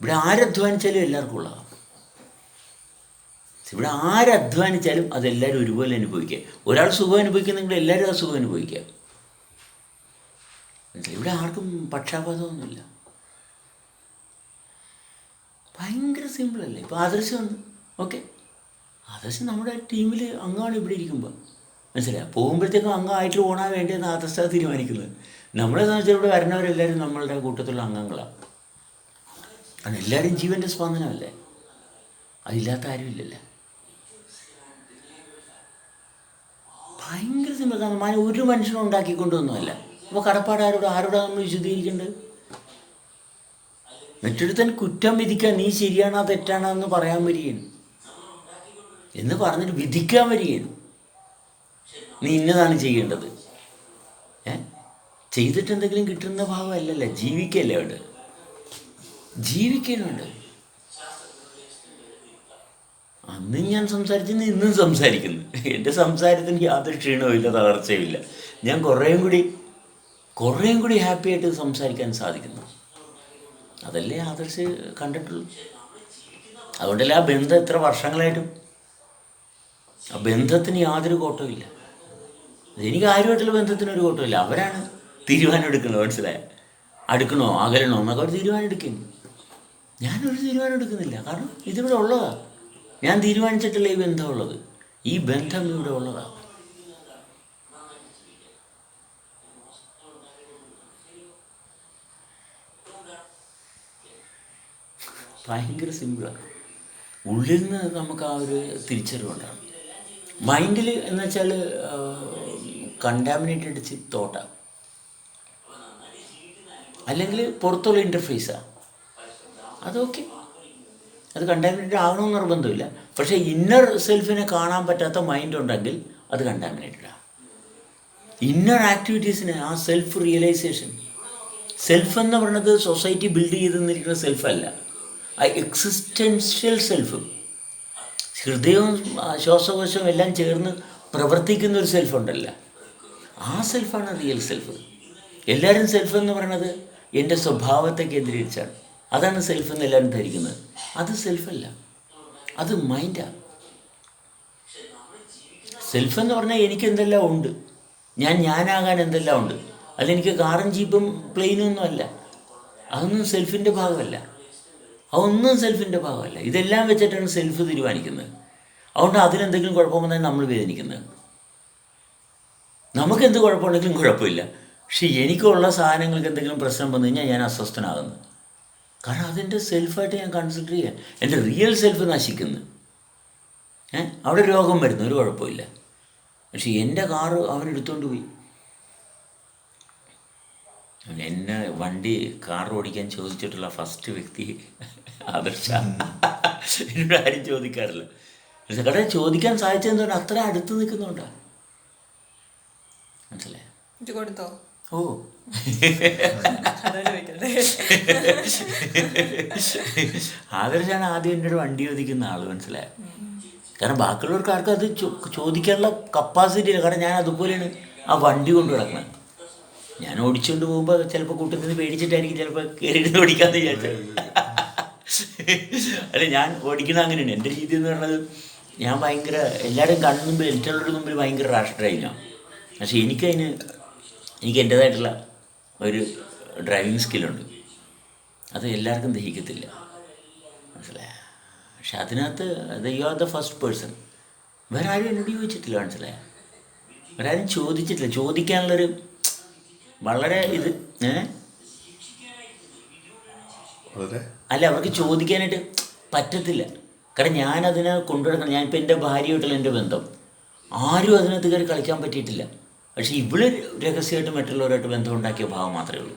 ഇവിടെ ആരധ്വാനിച്ചാലും എല്ലാവർക്കും ഉള്ളതാണ് ഇവിടെ ആരധ്വാനിച്ചാലും അതെല്ലാവരും ഒരുപോലെ അനുഭവിക്കുക. ഒരാൾ സുഖം അനുഭവിക്കുന്നെങ്കിൽ എല്ലാവരും ആ സുഖം അനുഭവിക്കുക. ഇവിടെ ആർക്കും പക്ഷാപാതമൊന്നുമില്ല. ഭയങ്കര സിമ്പിളല്ലേ ഇപ്പോൾ ഒന്ന് ഓക്കെ ആദർശം നമ്മുടെ ടീമിൽ അംഗമാണ് ഇവിടെ ഇരിക്കുമ്പോൾ മനസ്സിലായി? പോകുമ്പോഴത്തേക്കും അംഗമായിട്ട് പോകണാൻ വേണ്ടിയെന്ന് ആദർശ തീരുമാനിക്കുന്നത്. നമ്മളെ സംബന്ധിച്ച് ഇവിടെ വരുന്നവരെല്ലാവരും നമ്മളുടെ കൂട്ടത്തിലുള്ള അംഗങ്ങളാണ് കാരണം എല്ലാവരും ജീവന്റെ സ്പന്ദനമല്ലേ അതില്ലാത്ത ആരുമില്ലല്ലേ ഭയങ്കര മാൻ ഒരു മനുഷ്യനും ഉണ്ടാക്കിക്കൊണ്ടൊന്നുമല്ല. അപ്പോൾ കടപ്പാട് ആരോട്? ആരോടാ നമ്മൾ വിശദീകരിക്കേണ്ടത്? മറ്റൊരുത്തൻ കുറ്റം വിധിക്കാൻ നീ ശരിയാണോ തെറ്റാണോ എന്ന് പറയാൻ വരികയാണ്. എന്ന് പറഞ്ഞിട്ട് വിധിക്കാൻ വരികയാണ്. നീ ഇന്നതാണ് ചെയ്യേണ്ടത്. ഏ? ചെയ്തിട്ട് എന്തെങ്കിലും കിട്ടുന്ന ഭാവമല്ലല്ലോ ജീവിക്കല്ലേ അവിടെ. ജീവിക്കാനുണ്ട് അന്നും ഞാൻ സംസാരിച്ചിന്ന് ഇന്നും സംസാരിക്കുന്നു. എന്റെ സംസാരത്തിന് യാതൊരു ക്ഷീണവുമില്ല ഇല്ല ഞാൻ കുറേയും കൂടി കുറേയും കൂടി ഹാപ്പി ആയിട്ട് സംസാരിക്കാൻ സാധിക്കുന്നു. അതല്ലേ ആദർശ് കണ്ടിട്ടുള്ളൂ. അതുകൊണ്ടല്ലേ ആ ബന്ധം എത്ര വർഷങ്ങളായിട്ടും? ആ ബന്ധത്തിന് യാതൊരു കോട്ടവും ഇല്ല എനിക്ക് ആരുമായിട്ടുള്ള ബന്ധത്തിന് ഒരു കോട്ടമില്ല അവരാണ് തീരുമാനം എടുക്കുന്നത് മനസ്സിലായ? അടുക്കണോ അകലണോ എന്നൊക്കെ അവർ തീരുമാനം എടുക്കുന്നു. ഞാനൊരു തീരുമാനം എടുക്കുന്നില്ല കാരണം ഇതിവിടെ ഉള്ളതാണ് ഞാൻ തീരുമാനിച്ചിട്ടില്ല ഈ ബന്ധമുള്ളത്. ഈ ബന്ധം ഇവിടെ ഉള്ളതാണ് ഭയങ്കര സിമ്പിളാണ് ഉള്ളിൽ നിന്ന് നമുക്ക് ആ ഒരു തിരിച്ചറിവുണ്ടാണ് മൈൻഡിൽ എന്ന് വെച്ചാൽ കണ്ടാമിനേറ്റഡ് തോട്ടാണ് അല്ലെങ്കിൽ പുറത്തുള്ള ഇന്റർഫേസാണ് അതൊക്കെ അത് കണ്ടാമിനേറ്റഡ് ആകണമെന്ന് നിർബന്ധമില്ല. പക്ഷേ ഇന്നർ സെൽഫിനെ കാണാൻ പറ്റാത്ത മൈൻഡ് ഉണ്ടെങ്കിൽ അത് കണ്ടാമിനേറ്റഡാണ് ഇന്നർ ആക്ടിവിറ്റീസിന് ആ സെൽഫ് റിയലൈസേഷൻ സെൽഫ് എന്ന് പറയുന്നത് സൊസൈറ്റി ബിൽഡ് ചെയ്ത് നിന്നിരിക്കുന്ന സെൽഫല്ല ആ എക്സിസ്റ്റൻഷ്യൽ സെൽഫ് ഹൃദയവും ശ്വാസകോശവും എല്ലാം ചേർന്ന് പ്രവർത്തിക്കുന്ന ഒരു സെൽഫ് ഉണ്ടല്ലോ. ആ സെൽഫാണ് റിയൽ സെൽഫ് എല്ലാവരും സെൽഫ് എന്ന് പറയുന്നത് എന്റെ സ്വഭാവത്തെ കേന്ദ്രീകരിച്ചാണ്. അതാണ് സെൽഫ് എന്ന് എല്ലാവരും ധരിക്കുന്നത്. അത് സെൽഫല്ല അത് മൈൻഡാണ് സെൽഫ് എന്ന് പറഞ്ഞാൽ എനിക്ക് എന്തെല്ലാം ഉണ്ട്? ഞാൻ ഞാനാകാൻ എന്തെല്ലാം ഉണ്ട്? അതെനിക്ക് കാറും ജീപ്പും പ്ലെയിനും ഒന്നും അല്ല. അതൊന്നും സെൽഫിന്റെ ഭാഗമല്ല. അതൊന്നും സെൽഫിന്റെ ഭാഗമല്ല. ഇതെല്ലാം വെച്ചിട്ടാണ് സെൽഫ് തീരുമാനിക്കുന്നത്. അതുകൊണ്ട് അതിലെന്തെങ്കിലും കുഴപ്പം വന്നാൽ നമ്മൾ വേദനിക്കുന്നത്. നമുക്ക് എന്ത് കുഴപ്പമുണ്ടെങ്കിലും കുഴപ്പമില്ല. പക്ഷെ എനിക്കുള്ള സാധനങ്ങൾക്ക് എന്തെങ്കിലും പ്രശ്നം വന്നു കഴിഞ്ഞാൽ ഞാൻ അസ്വസ്ഥനാകുന്നു. കാരണം അതെന്റെ സെൽഫായിട്ട് ഞാൻ കൺസിഡർ ചെയ്യാൻ. എന്റെ റിയൽ സെൽഫ് നശിക്കുന്നു. ഏഹ് അവിടെ രോഗം വരുന്നു. ഒരു കുഴപ്പമില്ല. പക്ഷെ എന്റെ കാറ് അവൻ എടുത്തുകൊണ്ട് പോയി എന്നെ വണ്ടി കാർ ഓടിക്കാൻ ചോദിച്ചിട്ടുള്ള ഫസ്റ്റ് വ്യക്തി ആദർശ. എന്നോട് ആരും ചോദിക്കാറില്ല. പക്ഷെ കട ചോദിക്കാൻ സാധിച്ചതെന്തുകൊണ്ട് അത്ര അടുത്ത് നിൽക്കുന്നുണ്ടോ? മനസ്സിലായോ? ഓ. ആദർശാണ് ആദ്യം എന്റെ ഒരു വണ്ടി ചോദിക്കുന്ന ആൾ മനസ്സിലായ? കാരണം ബാക്കിയുള്ളവർക്ക് ആർക്കും അത് ചോദിക്കാനുള്ള കപ്പാസിറ്റി ഇല്ല. കാരണം ഞാൻ അതുപോലെയാണ് ആ വണ്ടി കൊണ്ട് കിടക്കുന്നത് ഞാൻ ഓടിച്ചുകൊണ്ട് പോകുമ്പോൾ ചിലപ്പോൾ കൂട്ടത്തിൽ നിന്ന് പേടിച്ചിട്ടായിരിക്കും ചിലപ്പോൾ കയറിയിട്ട് ഓടിക്കാന്ന് വിചാരിച്ചത്. അല്ല ഞാൻ ഓടിക്കുന്നത് അങ്ങനെയാണ്. എന്റെ രീതി എന്ന് പറയുന്നത് ഞാൻ ഭയങ്കര എല്ലാവരും കണ്ണുമ്പിൽ എല്ലാവരുടെ മുമ്പിൽ ഭയങ്കര റാഷ്ട്രായി ഞാൻ പക്ഷേ എനിക്കതിന് എനിക്ക് എന്റേതായിട്ടുള്ള ഒരു ഡ്രൈവിംഗ് സ്കില്ലുണ്ട് അത് എല്ലാവർക്കും ദഹിക്കത്തില്ല. മനസ്സിലായ? പക്ഷെ അതിനകത്ത് you are the first person വേറെ ആരും എന്നോട് ചോദിച്ചിട്ടില്ല മനസ്സിലായ? വേറെ ആരും ചോദിച്ചിട്ടില്ല. ചോദിക്കാനുള്ളൊരു വളരെ ഇത് ഏ? അല്ല അവർക്ക് ചോദിക്കാനായിട്ട് പറ്റത്തില്ല. കാരണം ഞാനതിനെ കൊണ്ടുനടക്കണം. ഞാനിപ്പോൾ എന്റെ ഭാര്യയായിട്ടുള്ള എന്റെ ബന്ധം. ആരും അതിനകത്ത് കയറി കളിക്കാൻ പറ്റിയിട്ടില്ല. പക്ഷേ ഇവൾ രഹസ്യമായിട്ട് മറ്റുള്ളവരായിട്ട് ബന്ധം ഉണ്ടാക്കിയ ഭാവം മാത്രമേ ഉള്ളൂ.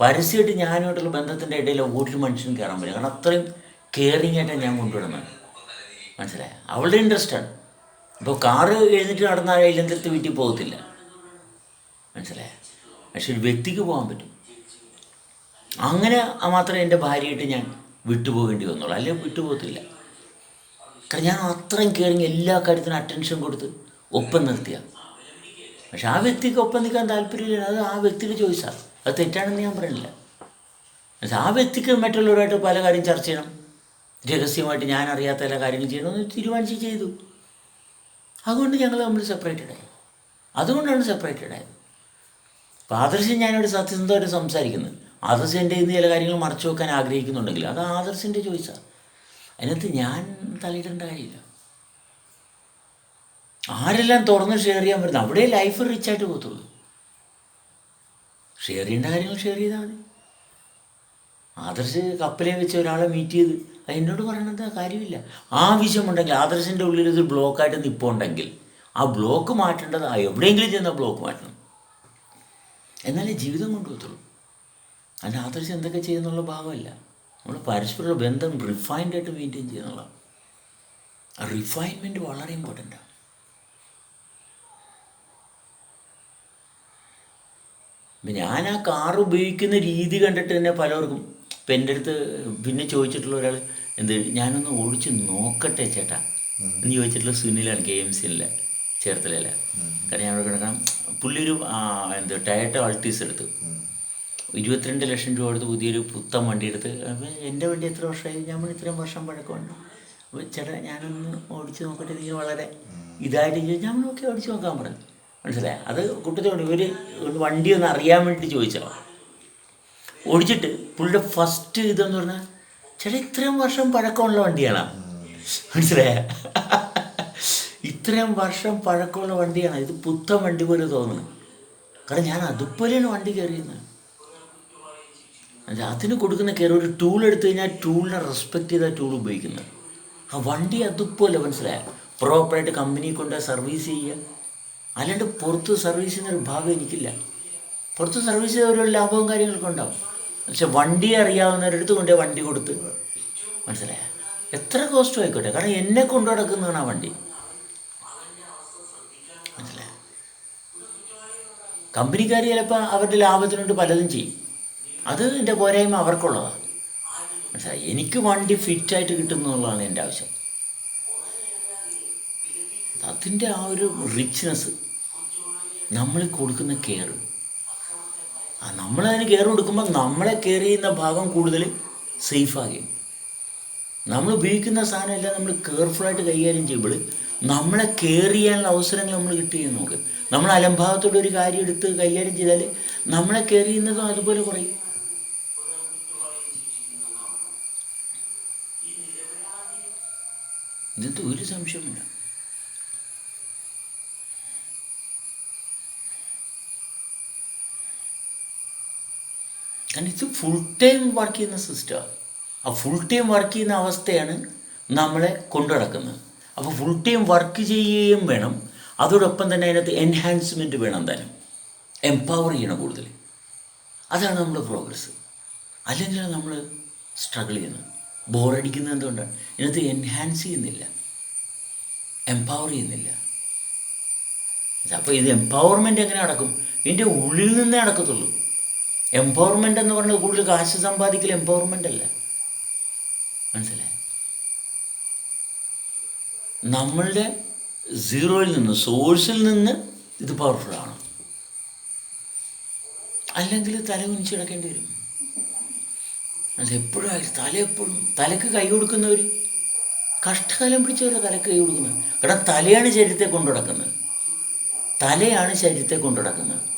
പരസ്യമായിട്ട് ഞാനുമായിട്ടുള്ള ബന്ധത്തിന്റെ ഇടയിൽ ഒരു മനുഷ്യനും കയറാൻ പറ്റില്ല. കാരണം അത്രയും കെയറിങ് ആയിട്ടാണ് ഞാൻ കൊണ്ടുവിടുന്നത് മനസ്സിലായ? അവളുടെ ഇൻട്രസ്റ്റാണ് ഇപ്പോൾ കാറ് എഴുന്നിട്ട് നടന്നാൽ ഇല്ലെന്തരത്ത് വീട്ടിൽ പോകത്തില്ല. മനസ്സിലായ? പക്ഷെ ഒരു വ്യക്തിക്ക് പോകാൻ പറ്റും. അങ്ങനെ മാത്രമേ എന്റെ ഭാര്യയായിട്ട് ഞാൻ വിട്ടുപോകേണ്ടി വന്നുള്ളൂ. അല്ലെങ്കിൽ വിട്ടുപോകത്തില്ല. കാരണം ഞാൻ അത്രയും കെയറിങ് എല്ലാ കാര്യത്തിനും അറ്റൻഷൻ കൊടുത്ത് ഒപ്പം നിർത്തിയ. പക്ഷെ ആ വ്യക്തിക്ക് ഒപ്പം നിൽക്കാൻ താല്പര്യമില്ല. അത് ആ വ്യക്തിക്ക് ചോയ്സാണ് അത് തെറ്റാണെന്ന് ഞാൻ പറയുന്നില്ല പക്ഷെ ആ വ്യക്തിക്ക് മറ്റുള്ളവരുമായിട്ട് പല കാര്യം ചർച്ച ചെയ്യണം. രഹസ്യമായിട്ട് ഞാൻ അറിയാത്ത എല്ലാ കാര്യങ്ങൾ ചെയ്യണമെന്ന് തീരുമാനിച്ച് ചെയ്തു. അതുകൊണ്ട് ഞങ്ങൾ നമ്മൾ സെപ്പറേറ്റഡ് ആയി. അതുകൊണ്ടാണ് സെപ്പറേറ്റഡ് ആയത്. അപ്പോൾ ആദർശം ഞാനിവിടെ സത്യസന്ധമായിട്ട് സംസാരിക്കുന്നത്. ആദർശം എന്റെ ഇന്ന് ചില കാര്യങ്ങൾ മറച്ചു വെക്കാൻ ആഗ്രഹിക്കുന്നുണ്ടെങ്കിൽ അത് ആദർശിന്റെ ചോയ്സാണ് അതിനകത്ത് ഞാൻ തലയിടേണ്ട കാര്യമില്ല. ആരെല്ലാം തുറന്ന് ഷെയർ ചെയ്യാൻ പറ്റുന്നത് അവിടെ ലൈഫ് റിച്ചായിട്ട് പോകത്തുള്ളൂ. ഷെയർ ചെയ്യേണ്ട കാര്യങ്ങൾ ഷെയർ ചെയ്താൽ മതി. ആദർശ് കപ്പലെ വെച്ച് ഒരാളെ മീറ്റ് ചെയ്ത് എന്നോട് പറയണത് കാര്യമില്ല. ആവശ്യമുണ്ടെങ്കിൽ ആദർശിന്റെ ഉള്ളിൽ ഇത് ബ്ലോക്കായിട്ട് നിൽപ്പുണ്ടെങ്കിൽ ആ ബ്ലോക്ക് മാറ്റേണ്ടത് എവിടെയെങ്കിലും ചെന്ന ബ്ലോക്ക് മാറ്റണം. എന്നാലേ ജീവിതം കൊണ്ടുപോകത്തുള്ളൂ. അതിന് ആദർശം എന്തൊക്കെ ചെയ്യുന്നുള്ള ഭാഗമല്ല. നമ്മൾ പരസ്പര ബന്ധം റിഫൈൻഡായിട്ട് മെയിന്റെയിൻ ചെയ്യുന്നുള്ള റിഫൈൻമെന്റ് വളരെ ഇമ്പോർട്ടന്റാണ് ഞാൻ ആ കാർ ഉപയോഗിക്കുന്ന രീതി കണ്ടിട്ട് തന്നെ പലർക്കും ഇപ്പം എന്റെ അടുത്ത് പിന്നെ ചോദിച്ചിട്ടുള്ള ഒരാൾ എന്ത് ഞാനൊന്ന് ഓടിച്ച് നോക്കട്ടെ ചേട്ടാ? എന്ന് ചോദിച്ചിട്ടുള്ള സുനിലാണ് കെ എം സിയിലെ ചേർത്തലല്ല കാരണം ഞാൻ കിടക്കണം. പുള്ളി ഒരു എന്ത് ടയറ്റ അൾട്ടീസ് എടുത്ത്. ഇരുപത്തിരണ്ട് ലക്ഷം രൂപ എടുത്ത് പുതിയൊരു പുത്തൻ വണ്ടി എടുത്ത്. അപ്പം എന്റെ വണ്ടി എത്ര വർഷമായി? ഞാൻ ഇത്രയും വർഷം പഴക്കമുണ്ട്. അപ്പോൾ ചേട്ടാ ഞാനൊന്ന് ഓടിച്ച് നോക്കട്ടെ നീ വളരെ ഇതായിട്ട് ഞാൻ ഓക്കെ ഓടിച്ച് നോക്കാൻ പറഞ്ഞു. മനസ്സിലായി? അത് കുട്ടത്തോട് ഇവർ വണ്ടി ഒന്ന് അറിയാൻ വേണ്ടി ചോദിച്ചോ ഓടിച്ചിട്ട് പുള്ളിയുടെ ഫസ്റ്റ് ഇതെന്ന് പറഞ്ഞാൽ ചേട്ടാ ഇത്രയും വർഷം പഴക്കമുള്ള വണ്ടിയാണ്? മനസ്സിലായ? ഇത്രയും വർഷം പഴക്കമുള്ള വണ്ടിയാണ്? ഇത് പുത്തൻ വണ്ടി പോലെ തോന്നുന്നു. കാരണം ഞാൻ അതുപോലെയാണ് വണ്ടി കയറിയുന്നത് അത് അതിന് കൊടുക്കുന്ന കയറി ഒരു ടൂൾ എടുത്തു കഴിഞ്ഞാൽ ടൂളിനെ റെസ്പെക്റ്റ് ചെയ്ത ടൂൾ ഉപയോഗിക്കുന്നത്. ആ വണ്ടി അതുപോലെ മനസ്സിലായ? പ്രോപ്പറായിട്ട് കമ്പനി കൊണ്ട് സർവീസ് ചെയ്യുക. അല്ലാണ്ട് പുറത്ത് സർവീസ് എന്നൊരു ഭാഗം എനിക്കില്ല. പുറത്ത് സർവീസ് ഓരോ ലാഭവും കാര്യങ്ങളൊക്കെ ഉണ്ടാവും. പക്ഷെ വണ്ടി അറിയാവുന്നവരടുത്ത് കൊണ്ടേ വണ്ടി കൊടുത്ത്. മനസ്സിലായ? എത്ര കോസ്റ്റ് ആയിക്കോട്ടെ? കാരണം എന്നെ കൊണ്ടു നടക്കുന്നതാണ് ആ വണ്ടി. മനസ്സിലായ? കമ്പനിക്കാർ ചിലപ്പോൾ അവരുടെ ലാഭത്തിനുണ്ട് പലതും ചെയ്യും. അത് എന്റെ പോരായ്മ അവർക്കുള്ളതാണ് മനസ്സിലായി? എനിക്ക് വണ്ടി ഫിറ്റായിട്ട് കിട്ടുന്നു എന്നുള്ളതാണ് എന്റെ ആവശ്യം. അതിന്റെ ആ ഒരു റിച്ച്നെസ് നമ്മൾ കൊടുക്കുന്ന കെയർ ആ നമ്മളതിന് കെയർ കൊടുക്കുമ്പോൾ നമ്മളെ കെയർ ചെയ്യുന്ന ഭാഗം കൂടുതൽ സേഫാകും നമ്മൾ ഉപയോഗിക്കുന്ന സാധനം സാധനമെല്ലാം നമ്മൾ കെയർഫുള്ളായിട്ട് കൈകാര്യം ചെയ്യുമ്പോൾ നമ്മളെ കെയർ ചെയ്യാനുള്ള അവസരങ്ങൾ നമ്മൾ കിട്ടുകയും നമുക്ക്. നമ്മൾ അലംഭാവത്തോടെ ഒരു കാര്യം എടുത്ത് കൈകാര്യം ചെയ്താൽ നമ്മളെ കെയർ ചെയ്യുന്നതും അതുപോലെ കുറയും. ഇതിനകത്ത് ഒരു സംശയമില്ല കാരണം ഇത് ഫുൾ ടൈം വർക്ക് ചെയ്യുന്ന സിസ്റ്റമാണ് ആ ഫുൾ ടൈം വർക്ക് ചെയ്യുന്ന അവസ്ഥയാണ് നമ്മളെ കൊണ്ടു നടക്കുന്നത് അപ്പോൾ ഫുൾ ടൈം വർക്ക് ചെയ്യുകയും വേണം. അതോടൊപ്പം തന്നെ അതിനകത്ത് എൻഹാൻസ്മെന്റ് വേണം തന്നെ എംപവർ ചെയ്യണം കൂടുതൽ. അതാണ് നമ്മുടെ പ്രോഗ്രസ് അല്ലെങ്കിൽ നമ്മൾ സ്ട്രഗിൾ ചെയ്യുന്നത്. ബോറടിക്കുന്നത് എന്തുകൊണ്ടാണ് ഇതിനകത്ത് എൻഹാൻസ് ചെയ്യുന്നില്ല. എംപവർ ചെയ്യുന്നില്ല. അപ്പോൾ ഇത് എംപവർമെന്റ് എങ്ങനെ നടക്കും? ഇതിന്റെ ഉള്ളിൽ നിന്നേ നടക്കത്തുള്ളൂ. എംപവർമെന്റ് എന്ന് പറഞ്ഞാൽ കൂടുതൽ കാശ് സമ്പാദിക്കൽ എംപവർമെന്റ് അല്ല. മനസ്സിലായി? നമ്മളുടെ സീറോയിൽ നിന്ന് സോഴ്സിൽ നിന്ന് ഇത് പവർഫുള്ളാണ് അല്ലെങ്കിൽ തല കുനിച്ച് കിടക്കേണ്ടി വരും. അത് എപ്പോഴും ആയിട്ട് തല എപ്പോഴും തലക്ക് കൈ കൊടുക്കുന്നവർ കഷ്ടകാലം പിടിച്ചവരെ തലക്ക് കൈ കൊടുക്കുന്നത്. കാരണം തലയാണ് ശരീരത്തെ കൊണ്ടു നടക്കുന്നത്. തലയാണ് ശരീരത്തെ കൊണ്ടു നടക്കുന്നത്.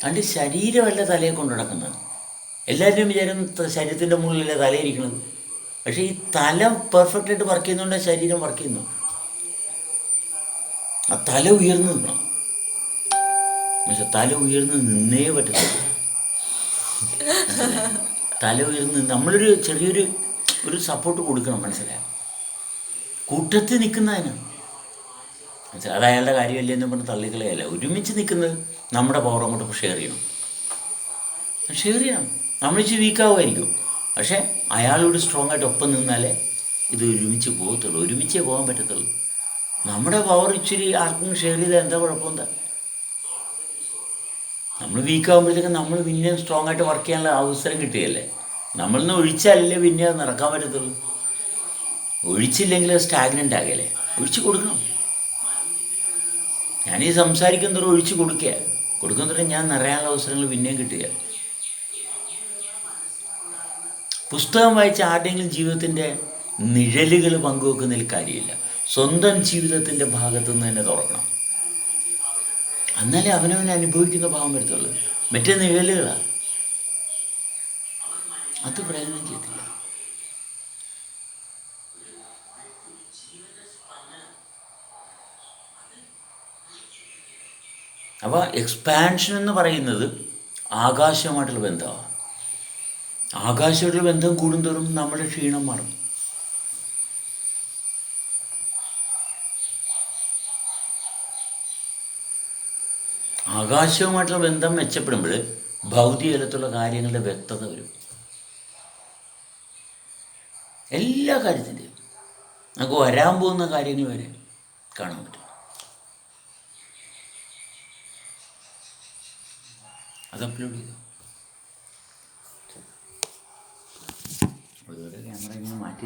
അതുകൊണ്ട് ശരീരമല്ല തലയെ കൊണ്ട് നടക്കുന്നത്. എല്ലാവരും വിചാരം ശരീരത്തിന്റെ മുകളിലല്ലേ തലയിരിക്കുന്നത്. പക്ഷേ ഈ തല പെർഫെക്റ്റ് ആയിട്ട് വർക്ക് ചെയ്യുന്നതുകൊണ്ട് ശരീരം വർക്ക് ചെയ്യുന്നു. ആ തല ഉയർന്നു നിൽക്കണം. തല ഉയർന്ന് നിന്നേ പറ്റത്തില്ല. തല ഉയർന്ന് നമ്മളൊരു ചെറിയൊരു ഒരു സപ്പോർട്ട് കൊടുക്കണം മനസ്സിലായോ? കൂട്ടത്തിൽ നിൽക്കുന്നതിന് മനസ്സിലായി? അത് അയാളുടെ കാര്യമല്ലേ എന്ന് പറഞ്ഞ് തള്ളിക്കളയല്ല? ഒരുമിച്ച് നിൽക്കുന്നത് നമ്മുടെ പവർ അങ്ങോട്ട് ഷെയർ ചെയ്യണം. ഷെയർ ചെയ്യണം. നമ്മൾ ഇച്ചിരി വീക്കാവുമായിരിക്കും പക്ഷേ അയാളോട് സ്ട്രോങ് ആയിട്ട് ഒപ്പം നിന്നാലേ ഇത് ഒരുമിച്ച് പോകത്തുള്ളൂ. ഒരുമിച്ചേ പോകാൻ പറ്റത്തുള്ളൂ. നമ്മുടെ പവർ ഇച്ചിരി ആർക്കും ഷെയർ ചെയ്താൽ എന്താ കുഴപ്പമെന്താ? നമ്മൾ വീക്കാകുമ്പോഴത്തേക്കും നമ്മൾ പിന്നെ സ്ട്രോങ് ആയിട്ട് വർക്ക് ചെയ്യാനുള്ള അവസരം കിട്ടുകയല്ലേ? നമ്മളിൽ നിന്ന് ഒഴിച്ചാലല്ലേ പിന്നെ അത് നടക്കാൻ പറ്റത്തുള്ളൂ. ഒഴിച്ചില്ലെങ്കിൽ സ്റ്റാഗ്നന്റ് ആകല്ലേ? ഒഴിച്ചു കൊടുക്കണം. ഞാനീ സംസാരിക്കുന്നതോറും ഒഴിച്ചു കൊടുക്കുക കൊടുക്കുന്നതോറും ഞാൻ നിറയാനുള്ള അവസരങ്ങൾ പിന്നെയും കിട്ടുക പുസ്തകം വായിച്ച ആരുടെയെങ്കിലും ജീവിതത്തിന്റെ നിഴലുകൾ പങ്കുവെക്കുന്നതിൽ കാര്യമില്ല. സ്വന്തം ജീവിതത്തിന്റെ ഭാഗത്തു നിന്ന് തന്നെ തുറക്കണം. എന്നാലേ അവനവൻ അനുഭവിക്കുന്ന ഭാവം വരത്തുള്ളൂ. മറ്റേ നിഴലുകളാണ് അത് പ്രയോജനം ചെയ്യത്തില്ല. അപ്പോൾ എക്സ്പാൻഷൻ എന്ന് പറയുന്നത് ആകാശവുമായിട്ടുള്ള ബന്ധമാണ്. ആകാശമായിട്ടുള്ള ബന്ധം കൂടുന്തോറും നമ്മുടെ ക്ഷീണം മാറും. ആകാശവുമായിട്ടുള്ള ബന്ധം മെച്ചപ്പെടുമ്പോൾ ഭൗതിക തലത്തിലുള്ള കാര്യങ്ങളുടെ വ്യക്തത വരും. എല്ലാ കാര്യത്തിന്റെയും നമുക്ക് വരാൻ പോകുന്ന കാര്യങ്ങൾ വരെ കാണാൻ പറ്റും. അത് അപ്ലോഡ് ചെയ്തു അതുപോലെ ക്യാമറ ഇങ്ങനെ മാറ്റി